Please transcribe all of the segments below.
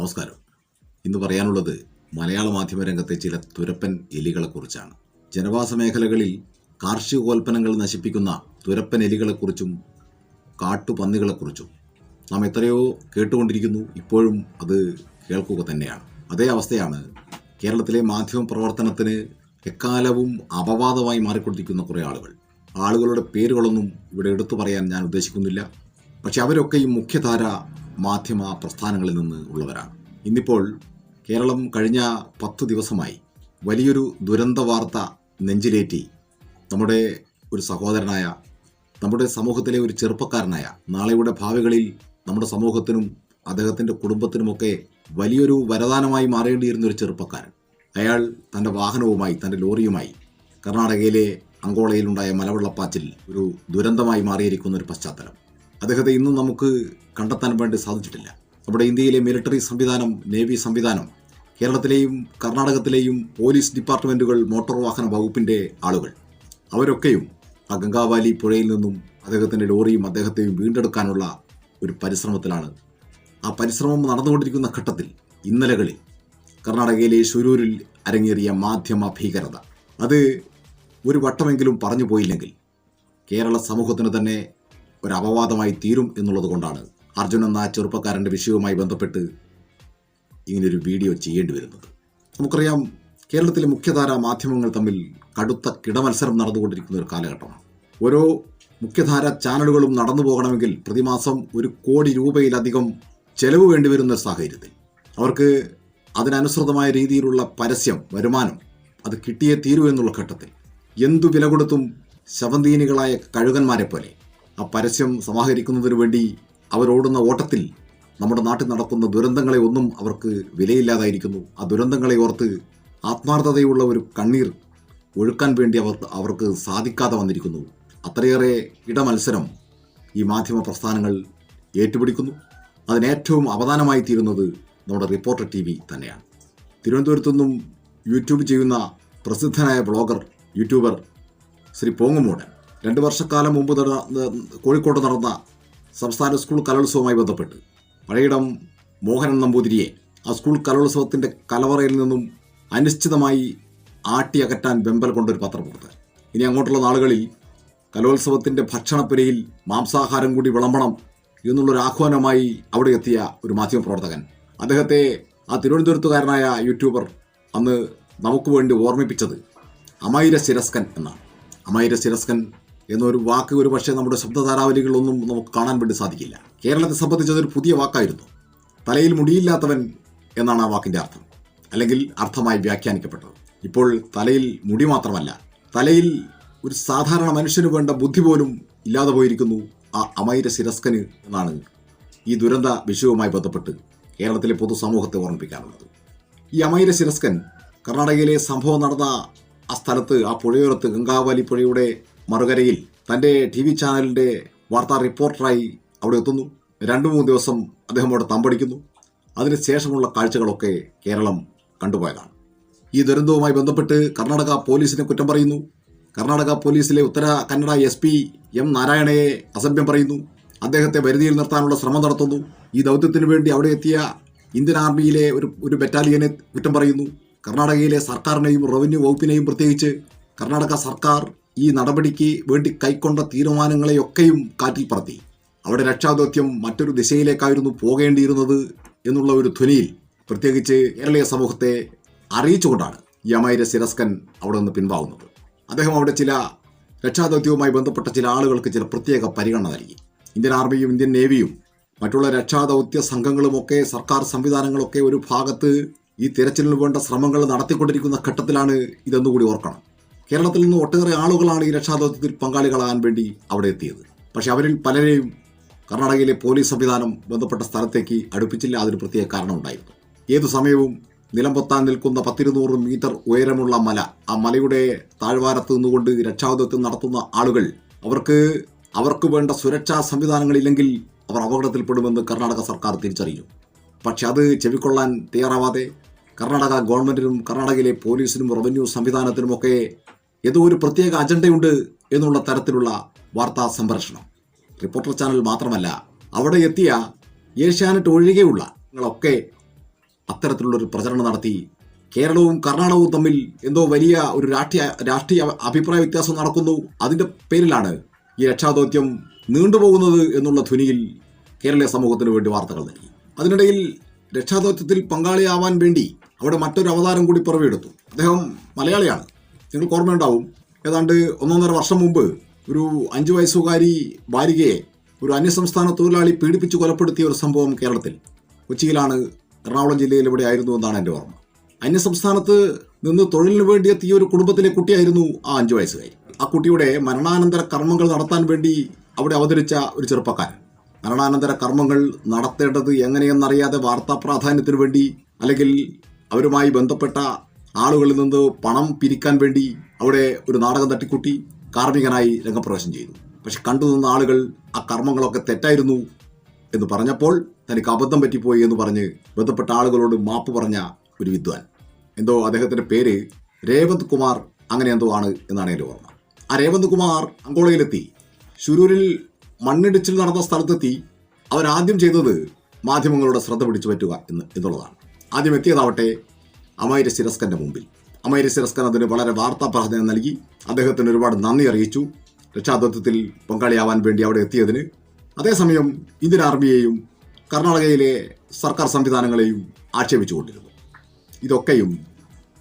നമസ്കാരം. ഇന്ന് പറയാനുള്ളത് മലയാള മാധ്യമ രംഗത്തെ ചില തുരപ്പൻ എലികളെക്കുറിച്ചാണ്. ജനവാസ മേഖലകളിൽ കാർഷികോൽപ്പന്നങ്ങൾ നശിപ്പിക്കുന്ന തുരപ്പൻ എലികളെക്കുറിച്ചും കാട്ടുപന്നികളെക്കുറിച്ചും നാം എത്രയോ കേട്ടുകൊണ്ടിരിക്കുന്നു. ഇപ്പോഴും അത് കേൾക്കുക തന്നെയാണ്. അതേ അവസ്ഥയാണ് കേരളത്തിലെ മാധ്യമ പ്രവർത്തനത്തിന് എക്കാലവും അപവാദമായി മാറിക്കൊണ്ടിരിക്കുന്ന കുറേ ആളുകൾ. ആളുകളുടെ പേരുകളൊന്നും ഇവിടെ എടുത്തു പറയാൻ ഞാൻ ഉദ്ദേശിക്കുന്നില്ല. പക്ഷെ അവരൊക്കെ ഈ മുഖ്യധാര മാധ്യമ പ്രസ്ഥാനങ്ങളിൽ നിന്ന് ഉള്ളവരാണ്. ഇന്നിപ്പോൾ കേരളം കഴിഞ്ഞ പത്ത് ദിവസമായി വലിയൊരു ദുരന്ത വാർത്ത നെഞ്ചിലേറ്റി നമ്മുടെ ഒരു സഹോദരനായ നമ്മുടെ സമൂഹത്തിലെ ഒരു ചെറുപ്പക്കാരനായ നാളെയുടെ ഭാവികളിൽ നമ്മുടെ സമൂഹത്തിനും അദ്ദേഹത്തിന്റെ കുടുംബത്തിനുമൊക്കെ വലിയൊരു വരദാനമായി മാറേണ്ടിയിരുന്ന ഒരു ചെറുപ്പക്കാരൻ. അയാൾ തന്റെ വാഹനവുമായി തന്റെ ലോറിയുമായി കർണാടകയിലെ അങ്കോളയിലുണ്ടായ മലവെള്ളപ്പാച്ചിൽ ഒരു ദുരന്തമായി മാറിയിരിക്കുന്ന ഒരു പശ്ചാത്തലം. അദ്ദേഹത്തെ ഇന്നും നമുക്ക് കണ്ടെത്താൻ വേണ്ടി സാധിച്ചിട്ടില്ല. നമ്മുടെ ഇന്ത്യയിലെ മിലിറ്ററി സംവിധാനം നേവി സംവിധാനം കേരളത്തിലെയും കർണാടകത്തിലെയും പോലീസ് ഡിപ്പാർട്ട്മെന്റുകൾ മോട്ടോർ വാഹന വകുപ്പിന്റെ ആളുകൾ. അവരൊക്കെയും ആ ഗംഗാവാലി പുഴയിൽ നിന്നും അദ്ദേഹത്തിന്റെ ലോറിയും അദ്ദേഹത്തെയും വീണ്ടെടുക്കാനുള്ള ഒരു പരിശ്രമത്തിലാണ്. ആ പരിശ്രമം നടന്നുകൊണ്ടിരിക്കുന്ന ഘട്ടത്തിൽ ഇന്നലകളിൽ കർണാടകയിലെ ശുരൂരിൽ അരങ്ങേറിയ മാധ്യമ ഭീകരത. അത് ഒരു വട്ടമെങ്കിലും പറഞ്ഞു പോയില്ലെങ്കിൽ കേരള സമൂഹത്തിന് തന്നെ ഒരു അപവാദമായി തീരും എന്നുള്ളത് കൊണ്ടാണ് അർജുൻ എന്ന ചെറുപ്പക്കാരന്റെ വിഷയവുമായി ബന്ധപ്പെട്ട് ഇങ്ങനൊരു വീഡിയോ ചെയ്യേണ്ടി വരുന്നത്. നമുക്കറിയാം കേരളത്തിലെ മുഖ്യധാര മാധ്യമങ്ങൾ തമ്മിൽ കടുത്ത കിടമത്സരം നടന്നുകൊണ്ടിരിക്കുന്ന ഒരു കാലഘട്ടമാണ്. ഓരോ മുഖ്യധാര ചാനലുകളും നടന്നു പോകണമെങ്കിൽ പ്രതിമാസം ഒരു കോടി രൂപയിലധികം ചെലവ് വേണ്ടിവരുന്ന ഒരു സാഹചര്യത്തിൽ അവർക്ക് അതിനനുസൃതമായ രീതിയിലുള്ള പരസ്യം വരുമാനം അത് കിട്ടിയേ തീരൂ എന്നുള്ള ഘട്ടത്തിൽ എന്തു വില കൊടുത്തും ശവന്തീനികളായ കഴുകന്മാരെ പോലെ ആ പരസ്യം സമാഹരിക്കുന്നതിനു വേണ്ടി അവരോടുന്ന ഓട്ടത്തിൽ നമ്മുടെ നാട്ടിൽ നടക്കുന്ന ദുരന്തങ്ങളെ ഒന്നും അവർക്ക് വിലയില്ലാതായിരിക്കുന്നു. ആ ദുരന്തങ്ങളെ ഓർത്ത് ആത്മാർത്ഥതയുള്ള ഒരു കണ്ണീർ ഒഴുക്കാൻ വേണ്ടി അവർ അവർക്ക് സാധിക്കാതെ വന്നിരിക്കുന്നു. അത്രയേറെ ഇടമത്സരം ഈ മാധ്യമ പ്രസ്ഥാനങ്ങൾ ഏറ്റുപിടിക്കുന്നു. അതിനേറ്റവും അവധാനമായി തീരുന്നത് നമ്മുടെ റിപ്പോർട്ടർ ടി വി തന്നെയാണ്. തിരുവനന്തപുരത്തു നിന്നും യൂട്യൂബ് ചെയ്യുന്ന പ്രസിദ്ധനായ ബ്ലോഗർ യൂട്യൂബർ ശ്രീ പോങ്ങുമൂടൻ. രണ്ട് വർഷക്കാലം മുമ്പ് നടന്ന കോഴിക്കോട് നടന്ന സംസ്ഥാന സ്കൂൾ കലോത്സവവുമായി ബന്ധപ്പെട്ട് പഴയിടം മോഹനൻ നമ്പൂതിരിയെ ആ സ്കൂൾ കലോത്സവത്തിന്റെ കലവറയിൽ നിന്നും അനിശ്ചിതമായി ആട്ടിയകറ്റാൻ വെമ്പൽ കൊണ്ടൊരു പത്രപ്രവർത്തകൻ ഇനി അങ്ങോട്ടുള്ള നാളുകളിൽ കലോത്സവത്തിന്റെ ഭക്ഷണപ്പുരയിൽ മാംസാഹാരം കൂടി വിളമ്പണം എന്നുള്ളൊരു ആഹ്വാനമായി അവിടെ എത്തിയ ഒരു മാധ്യമപ്രവർത്തകൻ അദ്ദേഹത്തെ ആ തിരുവനന്തപുരത്തുകാരനായ യൂട്യൂബർ അന്ന് നമുക്ക് വേണ്ടി ഓർമ്മിപ്പിച്ചത് അമൈര ശിരസ്കൻ എന്നാണ്. അമൈര ശിരസ്കൻ എന്നൊരു വാക്ക് ഒരു പക്ഷേ നമ്മുടെ ശബ്ദധാരാവലികളൊന്നും നമുക്ക് കാണാൻ വേണ്ടി സാധിക്കില്ല. കേരളത്തെ സംബന്ധിച്ച് അതൊരു പുതിയ വാക്കായിരുന്നു. തലയിൽ മുടിയില്ലാത്തവൻ എന്നാണ് ആ വാക്കിന്റെ അർത്ഥം. അല്ലെങ്കിൽ അർത്ഥമായി വ്യാഖ്യാനിക്കപ്പെട്ടത്. ഇപ്പോൾ തലയിൽ മുടി മാത്രമല്ല തലയിൽ ഒരു സാധാരണ മനുഷ്യന് വേണ്ട ബുദ്ധി പോലും ഇല്ലാതെ പോയിരിക്കുന്നു ആ അമൈര ശിരസ്കന് എന്നാണ് ഈ ദുരന്ത വിഷയവുമായി ബന്ധപ്പെട്ട് കേരളത്തിലെ പൊതുസമൂഹത്തെ ഓർമ്മിപ്പിക്കാനുള്ളത്. ഈ അമൈര ശിരസ്കൻ കർണാടകയിലെ സംഭവം നടന്ന ആ സ്ഥലത്ത് ആ പുഴയോരത്ത് ഗംഗാവാലി പുഴയുടെ മറുകരയിൽ തന്റെ ടി വി ചാനലിന്റെ വാർത്താ റിപ്പോർട്ടറായി അവിടെ എത്തുന്നു. രണ്ട് മൂന്ന് ദിവസം അദ്ദേഹം അവിടെ തമ്പടിക്കുന്നു. അതിനുശേഷമുള്ള കാഴ്ചകളൊക്കെ കേരളം കണ്ടുപോയതാണ്. ഈ ദുരന്തവുമായി ബന്ധപ്പെട്ട് കർണാടക പോലീസിനെ കുറ്റം പറയുന്നു. കർണാടക പോലീസിലെ Uttara Kannada S P M നാരായണയെ അസഭ്യം പറയുന്നു. അദ്ദേഹത്തെ വരുതിയിൽ നിർത്താനുള്ള ശ്രമം നടത്തുന്നു. ഈ ദൗത്യത്തിന് വേണ്ടി അവിടെ എത്തിയ ഇന്ത്യൻ ആർമിയിലെ ഒരു ഒരു ബറ്റാലിയനെ കുറ്റം പറയുന്നു. കർണാടകയിലെ സർക്കാരിനെയും റവന്യൂ വകുപ്പിനെയും പ്രത്യേകിച്ച് കർണാടക സർക്കാർ ഈ നടപടിക്ക് വേണ്ടി കൈക്കൊണ്ട തീരുമാനങ്ങളെയൊക്കെയും കാറ്റിൽ പറത്തി. അവിടെ രക്ഷാദൗത്യം മറ്റൊരു ദിശയിലേക്കായിരുന്നു പോകേണ്ടിയിരുന്നത് എന്നുള്ള ഒരു ധ്വനിയിൽ പ്രത്യേകിച്ച് കേരളീയ സമൂഹത്തെ അറിയിച്ചുകൊണ്ടാണ് ഈ അമൈര സിരസ്കൻ അവിടെ നിന്ന് പിൻവാങ്ങുന്നത്. അദ്ദേഹം അവിടെ ചില രക്ഷാദൗത്യവുമായി ബന്ധപ്പെട്ട ചില ആളുകൾക്ക് ചില പ്രത്യേക പരിഗണന നൽകി. ഇന്ത്യൻ ആർമിയും ഇന്ത്യൻ നേവിയും മറ്റുള്ള രക്ഷാദൗത്യ സംഘങ്ങളുമൊക്കെ സർക്കാർ സംവിധാനങ്ങളൊക്കെ ഒരു ഭാഗത്ത് ഈ തിരച്ചിലിന് വേണ്ട ശ്രമങ്ങൾ നടത്തിക്കൊണ്ടിരിക്കുന്ന ഘട്ടത്തിലാണ് ഇതെന്നുകൂടി ഓർക്കണം. കേരളത്തിൽ നിന്ന് ഒട്ടേറെ ആളുകളാണ് ഈ രക്ഷാദൗത്യത്തിൽ പങ്കാളികളാകാൻ വേണ്ടി അവിടെ എത്തിയത്. പക്ഷേ അവരിൽ പലരെയും കർണാടകയിലെ പോലീസ് സംവിധാനം ബന്ധപ്പെട്ട സ്ഥലത്തേക്ക് അടുപ്പിച്ചില്ല. അതിന് പ്രത്യേക കാരണമുണ്ടായിരുന്നു. ഏതു സമയവും നിലംപൊത്താൻ നിൽക്കുന്ന പത്തിരുന്നൂറ് മീറ്റർ ഉയരമുള്ള മല ആ മലയുടെ താഴ്വാരത്ത് നിന്നുകൊണ്ട് രക്ഷാദൗത്യം നടത്തുന്ന ആളുകൾ അവർക്ക് അവർക്ക് വേണ്ട സുരക്ഷാ സംവിധാനങ്ങളില്ലെങ്കിൽ അവർ അപകടത്തിൽപ്പെടുമെന്ന് കർണാടക സർക്കാർ തിരിച്ചറിഞ്ഞു. പക്ഷെ അത് ചെവിക്കൊള്ളാൻ തയ്യാറാവാതെ കർണാടക ഗവൺമെന്റിനും കർണാടകയിലെ പോലീസിനും റവന്യൂ സംവിധാനത്തിനുമൊക്കെ ഏതോ ഒരു പ്രത്യേക അജണ്ടയുണ്ട് എന്നുള്ള തരത്തിലുള്ള വാർത്താ സംപ്രേഷണം. റിപ്പോർട്ടർ ചാനൽ മാത്രമല്ല അവിടെ എത്തിയ ഏഷ്യാനെറ്റ് ഒഴികെയുള്ള ങ്ങളൊക്കെ അത്തരത്തിലുള്ളൊരു പ്രചരണം നടത്തി. കേരളവും കർണാടകവും തമ്മിൽ എന്തോ വലിയ ഒരു രാഷ്ട്രീയ രാഷ്ട്രീയ അഭിപ്രായ വ്യത്യാസം നടക്കുന്നു. അതിന്റെ പേരിലാണ് ഈ രക്ഷാദൗത്യം നീണ്ടുപോകുന്നത് എന്നുള്ള ധ്വനിയിൽ കേരളീയ സമൂഹത്തിന് വേണ്ടി വാർത്തകൾ നൽകി. അതിനിടയിൽ രക്ഷാദൗത്യത്തിൽ പങ്കാളിയാവാൻ വേണ്ടി അവിടെ മറ്റൊരു അവതാരം കൂടി പിറവിയെടുത്തു. അദ്ദേഹം മലയാളിയാണ്. നിങ്ങൾക്ക് ഓർമ്മയുണ്ടാവും. ഏതാണ്ട് ഒന്നൊന്നര വർഷം മുമ്പ് ഒരു അഞ്ച് വയസ്സുകാരി ബാലികയെ ഒരു അന്യസംസ്ഥാന തൊഴിലാളി പീഡിപ്പിച്ച് കൊലപ്പെടുത്തിയ ഒരു സംഭവം കേരളത്തിൽ. കൊച്ചിയിലാണ് എറണാകുളം ജില്ലയിൽ ഇവിടെ ആയിരുന്നു എന്നാണ് എന്റെ ഓർമ്മ. അന്യസംസ്ഥാനത്ത് നിന്ന് തൊഴിലിന് വേണ്ടി എത്തിയ ഒരു കുടുംബത്തിലെ കുട്ടിയായിരുന്നു ആ അഞ്ചു വയസ്സുകാരി. ആ കുട്ടിയുടെ മരണാനന്തര കർമ്മങ്ങൾ നടത്താൻ വേണ്ടി അവിടെ അവതരിച്ച ഒരു ചെറുപ്പക്കാരൻ. മരണാനന്തര കർമ്മങ്ങൾ നടത്തേണ്ടത് എങ്ങനെയെന്നറിയാതെ വാർത്താ പ്രാധാന്യത്തിന് വേണ്ടി അല്ലെങ്കിൽ അവരുമായി ബന്ധപ്പെട്ട ആളുകളിൽ നിന്ന് പണം പിരിക്കാൻ വേണ്ടി അവിടെ ഒരു നാടകം തട്ടിക്കൂട്ടി കാർമ്മികനായി രംഗപ്രവേശം ചെയ്തു. പക്ഷെ കണ്ടു നിന്ന ആളുകൾ ആ കർമ്മങ്ങളൊക്കെ തെറ്റായിരുന്നു എന്ന് പറഞ്ഞപ്പോൾ തനിക്ക് അബദ്ധം പറ്റിപ്പോയി എന്ന് പറഞ്ഞ് ബന്ധപ്പെട്ട ആളുകളോട് മാപ്പ് പറഞ്ഞ ഒരു വിദ്വാൻ. എന്തോ അദ്ദേഹത്തിന്റെ പേര് രേവന്ത് കുമാർ അങ്ങനെ എന്തോ ആണ് എന്നാണ് എന്റെ ഓർമ്മ. ആ രേവന്ത് കുമാർ അങ്കോളയിലെത്തി. ശുരൂരിൽ മണ്ണിടിച്ചിൽ നടന്ന സ്ഥലത്തെത്തി അവരാദ്യം ചെയ്തത് മാധ്യമങ്ങളുടെ ശ്രദ്ധ പിടിച്ചു പറ്റുക എന്ന് എന്നുള്ളതാണ്. ആദ്യം എത്തിയതാവട്ടെ അമൈര സിരസ്കന്റെ മുമ്പിൽ. അമൈര സിരസ്കൻ അതിന് വളരെ വാർത്താ പ്രാധാന്യം നൽകി. അദ്ദേഹത്തിന് ഒരുപാട് നന്ദി അറിയിച്ചു. രക്ഷാദത്വത്തിൽ പങ്കാളിയാവാൻ വേണ്ടി അവിടെ എത്തിയതിന്. അതേസമയം ഇന്ത്യൻ ആർമിയെയും കർണാടകയിലെ സർക്കാർ സംവിധാനങ്ങളെയും ആക്ഷേപിച്ചുകൊണ്ടിരുന്നു. ഇതൊക്കെയും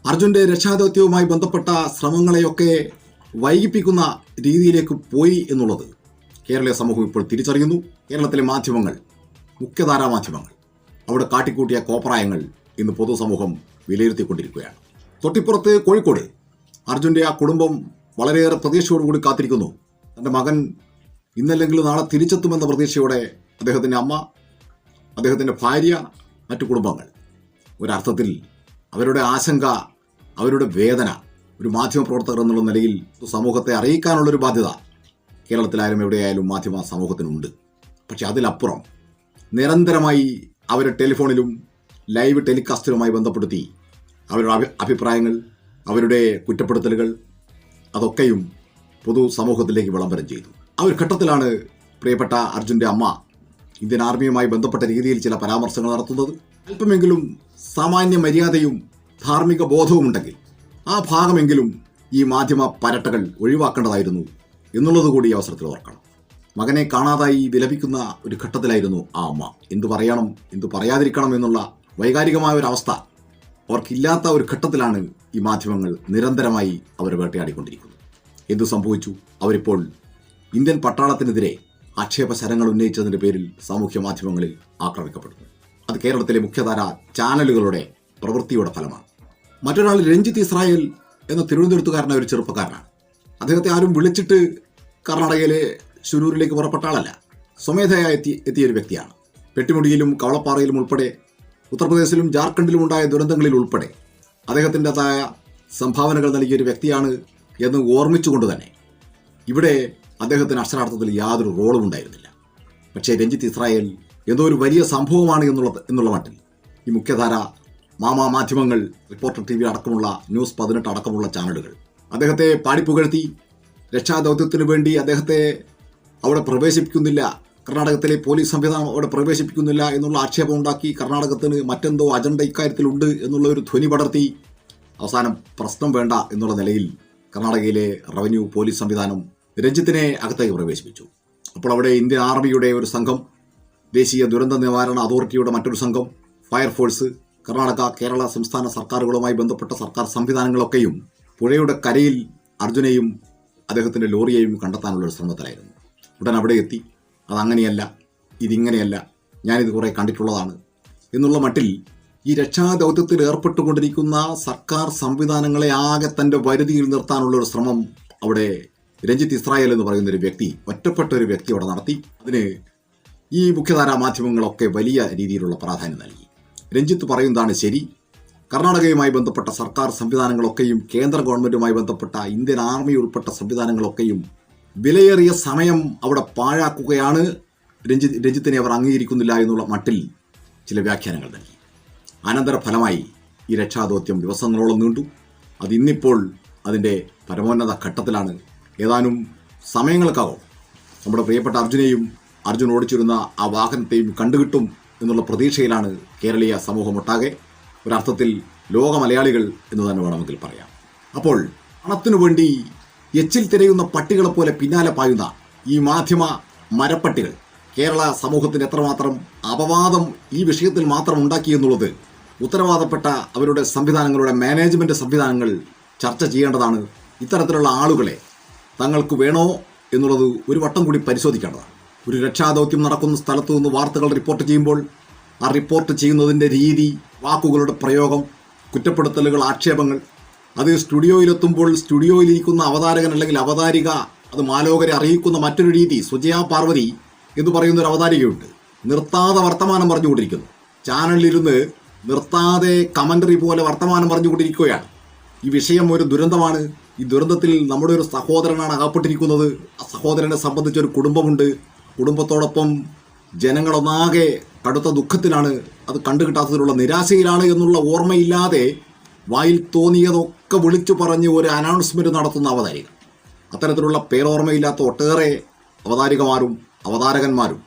അർജുന്റെ രക്ഷാദൗത്യവുമായി ബന്ധപ്പെട്ട ശ്രമങ്ങളെയൊക്കെ വൈകിപ്പിക്കുന്ന രീതിയിലേക്ക് പോയി എന്നുള്ളത് കേരളീയ സമൂഹം ഇപ്പോൾ തിരിച്ചറിയുന്നു. കേരളത്തിലെ മാധ്യമങ്ങൾ മുഖ്യധാരാ മാധ്യമങ്ങൾ അവിടെ കാട്ടിക്കൂട്ടിയ കോപ്രായങ്ങൾ ഇന്ന് പൊതുസമൂഹം വിലയിരുത്തിക്കൊണ്ടിരിക്കുകയാണ്. തൊട്ടിപ്പുറത്ത് കോഴിക്കോട് അർജുന്റെ ആ കുടുംബം വളരെയേറെ പ്രതീക്ഷയോടുകൂടി കാത്തിരിക്കുന്നു. തന്റെ മകൻ ഇന്നല്ലെങ്കിൽ നാളെ തിരിച്ചെത്തുമെന്ന പ്രതീക്ഷയോടെ അദ്ദേഹത്തിന്റെ അമ്മ അദ്ദേഹത്തിന്റെ ഭാര്യ മറ്റു കുടുംബങ്ങൾ. ഒരർത്ഥത്തിൽ അവരുടെ ആശങ്ക അവരുടെ വേദന ഒരു മാധ്യമ പ്രവർത്തകർ എന്നുള്ള നിലയിൽ സമൂഹത്തെ അറിയിക്കാനുള്ളൊരു ബാധ്യത കേരളത്തിലായാലും എവിടെയായാലും മാധ്യമ സമൂഹത്തിനുണ്ട്. പക്ഷെ അതിലപ്പുറം നിരന്തരമായി അവരെ ടെലിഫോണിലും ലൈവ് ടെലികാസ്റ്റിലുമായി ബന്ധപ്പെടുത്തി അവരുടെ അഭി അഭിപ്രായങ്ങൾ അവരുടെ കുറ്റപ്പെടുത്തലുകൾ അതൊക്കെയും പൊതു സമൂഹത്തിലേക്ക് വിളംബരം ചെയ്തു. ആ ഒരു ഘട്ടത്തിലാണ് പ്രിയപ്പെട്ട അർജുന്റെ അമ്മ ഇന്ത്യൻ ആർമിയുമായി ബന്ധപ്പെട്ട രീതിയിൽ ചില പരാമർശങ്ങൾ നടത്തുന്നത്. അല്പമെങ്കിലും സാമാന്യ മര്യാദയും ധാർമ്മിക ബോധവും ഉണ്ടെങ്കിൽ ആ ഭാഗമെങ്കിലും ഈ മാധ്യമ പരട്ടകൾ ഒഴിവാക്കേണ്ടതായിരുന്നു എന്നുള്ളത് കൂടി ഈ അവസരത്തിൽ ഓർക്കണം. മകനെ കാണാതായി വിലപിക്കുന്ന ഒരു ഘട്ടത്തിലായിരുന്നു ആ അമ്മ. എന്തു പറയണം എന്തു പറയാതിരിക്കണം എന്നുള്ള വൈകാരികമായ ഒരു അവസ്ഥ അവർക്കില്ലാത്ത ഒരു ഘട്ടത്തിലാണ് ഈ മാധ്യമങ്ങൾ നിരന്തരമായി അവരെ വേട്ടയാടിക്കൊണ്ടിരിക്കുന്നത്. എന്തു സംഭവിച്ചു? അവരിപ്പോൾ ഇന്ത്യൻ പട്ടാളത്തിനെതിരെ ആക്ഷേപ ശരങ്ങൾ ഉന്നയിച്ചതിന്റെ പേരിൽ സാമൂഹ്യ മാധ്യമങ്ങളിൽ ആക്രമിക്കപ്പെടുന്നു. അത് കേരളത്തിലെ മുഖ്യധാര ചാനലുകളുടെ പ്രവൃത്തിയുടെ ഫലമാണ്. മറ്റൊരാൾ രഞ്ജിത്ത് ഇസ്രായേൽ എന്ന തിരുവനന്തപുരത്തുകാരനായ ഒരു ചെറുപ്പക്കാരനാണ്. അദ്ദേഹത്തെ ആരും വിളിച്ചിട്ട് കർണാടകയിലെ ശുരൂരിലേക്ക് പുറപ്പെട്ട ആളല്ല. സ്വമേധയായി എത്തി എത്തിയ ഒരു വ്യക്തിയാണ്. പെട്ടിമുടിയിലും കവളപ്പാറയിലും ഉൾപ്പെടെ ഉത്തർപ്രദേശിലും ജാർഖണ്ഡിലും ഉണ്ടായ ദുരന്തങ്ങളിൽ ഉൾപ്പെടെ അദ്ദേഹത്തിന്റെതായ സംഭാവനകൾ നൽകിയ ഒരു വ്യക്തിയാണ് എന്ന് ഓർമ്മിച്ചുകൊണ്ട് തന്നെ ഇവിടെ അദ്ദേഹത്തിന് അക്ഷരാർത്ഥത്തിൽ യാതൊരു റോളും ഉണ്ടായിരുന്നില്ല. പക്ഷേ രഞ്ജിത്ത് ഇസ്രായേൽ എന്തോ ഒരു വലിയ സംഭവമാണ് എന്നുള്ളത് എന്നുള്ള മട്ടിൽ ഈ മുഖ്യധാര മാമാ മാധ്യമങ്ങൾ റിപ്പോർട്ടർ ടി വി അടക്കമുള്ള ന്യൂസ് പതിനെട്ട് അടക്കമുള്ള ചാനലുകൾ അദ്ദേഹത്തെ പാടിപ്പുകഴ്ത്തി. രക്ഷാദൗത്യത്തിനു വേണ്ടി അദ്ദേഹത്തെ അവിടെ പ്രവേശിപ്പിക്കുന്നില്ല കർണാടകത്തിലെ പോലീസ് സംവിധാനം അവിടെ പ്രവേശിപ്പിക്കുന്നില്ല എന്നുള്ള ആക്ഷേപം ഉണ്ടാക്കി കർണാടകത്തിന് മറ്റെന്തോ അജണ്ട ഇക്കാര്യത്തിലുണ്ട് എന്നുള്ള ഒരു ധ്വനി പടർത്തി. അവസാനം പ്രശ്നം വേണ്ട എന്നുള്ള നിലയിൽ കർണാടകയിലെ റവന്യൂ പോലീസ് സംവിധാനം രഞ്ജിത്തിനെ അകത്തേക്ക് പ്രവേശിപ്പിച്ചു. അപ്പോൾ അവിടെ ഇന്ത്യൻ ആർമിയുടെ ഒരു സംഘം ദേശീയ ദുരന്ത നിവാരണ അതോറിറ്റിയുടെ മറ്റൊരു സംഘം ഫയർഫോഴ്സ് കർണാടക കേരള സംസ്ഥാന സർക്കാരുകളുമായി ബന്ധപ്പെട്ട സർക്കാർ സംവിധാനങ്ങളൊക്കെയും പുഴയുടെ കരയിൽ അർജുനെയും അദ്ദേഹത്തിന്റെ ലോറിയെയും കണ്ടെത്താനുള്ള ഒരു ശ്രമത്തിലായിരുന്നു. ഉടൻ അവിടെ എത്തി. അതങ്ങനെയല്ല ഇതിങ്ങനെയല്ല ഞാനിത് കുറേ കണ്ടിട്ടുള്ളതാണ്. എന്നുള്ള മട്ടിൽ ഈ രക്ഷാദൗത്യത്തിൽ ഏർപ്പെട്ടുകൊണ്ടിരിക്കുന്ന സർക്കാർ സംവിധാനങ്ങളെ ആകെ തന്റെ വരുതിയിൽ നിർത്താനുള്ള ഒരു ശ്രമം അവിടെ രഞ്ജിത്ത് ഇസ്രായേൽ എന്ന് പറയുന്ന ഒരു വ്യക്തി ഒറ്റപ്പെട്ട ഒരു വ്യക്തി അവിടെ നടത്തി. അതിന് ഈ മുഖ്യധാരാ മാധ്യമങ്ങളൊക്കെ വലിയ രീതിയിലുള്ള പ്രാധാന്യം നൽകി. രഞ്ജിത്ത് പറയുന്നതാണ് ശരി. കർണാടകയുമായി ബന്ധപ്പെട്ട സർക്കാർ സംവിധാനങ്ങളൊക്കെയും കേന്ദ്ര ഗവൺമെന്റുമായി ബന്ധപ്പെട്ട ഇന്ത്യൻ ആർമി ഉൾപ്പെട്ട സംവിധാനങ്ങളൊക്കെയും വിലയേറിയ സമയം അവിടെ പാഴാക്കുകയാണ്. രഞ്ജിത്ത് രഞ്ജിത്തിനെ അവർ അംഗീകരിക്കുന്നില്ല എന്നുള്ള മട്ടിൽ ചില വ്യാഖ്യാനങ്ങൾ നൽകി. അനന്തരഫലമായി ഈ രക്ഷാദൗത്യം ദിവസങ്ങളോളം നീണ്ടു. അത് ഇന്നിപ്പോൾ അതിന്റെ പരമോന്നത ഘട്ടത്തിലാണ്. ഏതാനും സമയങ്ങൾക്കകം നമ്മുടെ പ്രിയപ്പെട്ട അർജുനെയും അർജുൻ ഓടിച്ചിരുന്ന ആ വാഹനത്തെയും കണ്ടുകിട്ടും എന്നുള്ള പ്രതീക്ഷയിലാണ് കേരളീയ സമൂഹമൊട്ടാകെ ഒരർത്ഥത്തിൽ ലോക മലയാളികൾ എന്ന് തന്നെ വേണമെങ്കിൽ പറയാം. അപ്പോൾ പണത്തിനു വേണ്ടി എച്ചിൽ തിരയുന്ന പട്ടികളെ പോലെ പിന്നാലെ പായുന്ന ഈ മാധ്യമ മരപ്പട്ടികൾ. കേരള സമൂഹത്തിന് എത്രമാത്രം അപവാദം ഈ വിഷയത്തിൽ മാത്രം ഉണ്ടാക്കി എന്നുള്ളത് ഉത്തരവാദപ്പെട്ട അവരുടെ സംവിധാനങ്ങളുടെ മാനേജ്മെന്റ് സംവിധാനങ്ങൾ ചർച്ച ചെയ്യേണ്ടതാണ്. ഇത്തരത്തിലുള്ള ആളുകളെ തങ്ങൾക്ക് വേണോ എന്നുള്ളത് ഒരു വട്ടം കൂടി പരിശോധിക്കേണ്ടതാണ്. ഒരു രക്ഷാദൗത്യം നടക്കുന്ന സ്ഥലത്തു നിന്ന് വാർത്തകൾ റിപ്പോർട്ട് ചെയ്യുമ്പോൾ ആ റിപ്പോർട്ട് ചെയ്യുന്നതിന്റെ രീതി വാക്കുകളുടെ പ്രയോഗം കുറ്റപ്പെടുത്തലുകൾ ആക്ഷേപങ്ങൾ അത് സ്റ്റുഡിയോയിലെത്തുമ്പോൾ സ്റ്റുഡിയോയിലിരിക്കുന്ന അവതാരകൻ അല്ലെങ്കിൽ അവതാരിക അത് മാലോകരെ അറിയിക്കുന്ന മറ്റൊരു രീതി സുജയ പാർവതി എന്ന് പറയുന്ന ഒരു അവതാരികയുണ്ട്. നിർത്താതെ വർത്തമാനം പറഞ്ഞുകൊണ്ടിരിക്കുന്നു. ചാനലിലിരുന്ന് നിർത്താതെ കമന്ററി പോലെ വർത്തമാനം പറഞ്ഞുകൊണ്ടിരിക്കുകയാണ്. ഈ വിഷയം ഒരു ദുരന്തമാണ്. ഈ ദുരന്തത്തിൽ നമ്മുടെ ഒരു സഹോദരനാണ് അകപ്പെട്ടിരിക്കുന്നത്. ആ സഹോദരനെ സംബന്ധിച്ച് ഒരു കുടുംബമുണ്ട്. കുടുംബത്തോടൊപ്പം ജനങ്ങളൊന്നാകെ കടുത്ത ദുഃഖത്തിലാണ്. അത് കണ്ടുകിട്ടാത്തതിലുള്ള നിരാശയിലാണ് എന്നുള്ള ഓർമ്മയില്ലാതെ വായിൽ തോന്നിയതൊക്കെ വിളിച്ചു പറഞ്ഞ് ഒരു അനൗൺസ്മെന്റ് നടത്തുന്ന അവതാരിക. അത്തരത്തിലുള്ള പേരോർമ്മയില്ലാത്ത ഒട്ടേറെ അവതാരികമാരും അവതാരകന്മാരും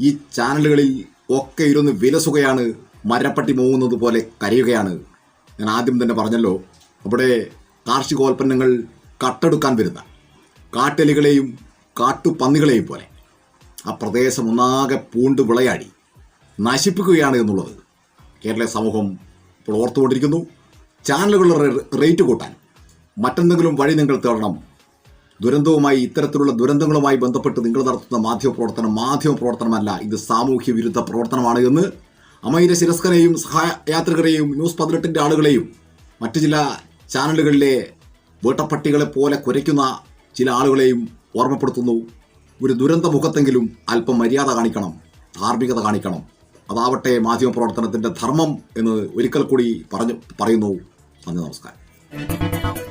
ഈ ചാനലുകളിൽ ഒക്കെ ഇരുന്ന് വിലസുകയാണ് മരപ്പട്ടി മൂവുന്നത് പോലെ കരയുകയാണ്. ഞാൻ ആദ്യം തന്നെ പറഞ്ഞല്ലോ അവിടെ കാർഷികോൽപ്പന്നങ്ങൾ കട്ടെടുക്കാൻ വരുന്ന കാട്ടെലികളെയും കാട്ടുപന്നികളെയും പോലെ. ആ പ്രദേശം ഒന്നാകെ പൂണ്ട് വിളയാടി നശിപ്പിക്കുകയാണ് എന്നുള്ളത് കേരള സമൂഹം ഇപ്പോൾ ഓർത്തുകൊണ്ടിരിക്കുന്നു. ചാനലുകളുടെ റേറ്റ് കൂട്ടാൻ മറ്റെന്തെങ്കിലും വഴി നിങ്ങൾ തേടണം. ദുരന്തവുമായി ഇത്തരത്തിലുള്ള ദുരന്തങ്ങളുമായി ബന്ധപ്പെട്ട് നിങ്ങൾ നടത്തുന്ന മാധ്യമ പ്രവർത്തനം മാധ്യമ പ്രവർത്തനമല്ല ഇത് സാമൂഹ്യ വിരുദ്ധ പ്രവർത്തനമാണ് എന്ന് അമൈര ശിരസ്കരെയും സഹയാത്രികരെയും ന്യൂസ് പതിനെട്ടിന്റെ ആളുകളെയും മറ്റു ചില ചാനലുകളിലെ വേട്ടപ്പട്ടികളെ പോലെ കുരയ്ക്കുന്ന ചില ആളുകളെയും ഓർമ്മപ്പെടുത്തുന്നു. ഒരു ദുരന്ത മുഖത്തെങ്കിലും അല്പം മര്യാദ കാണിക്കണം ധാർമ്മികത കാണിക്കണം. അതാവട്ടെ മാധ്യമ പ്രവർത്തനത്തിന്റെ ധർമ്മം എന്ന് ഒരിക്കൽ കൂടി പറഞ്ഞു പറയുന്നു. なんですかい。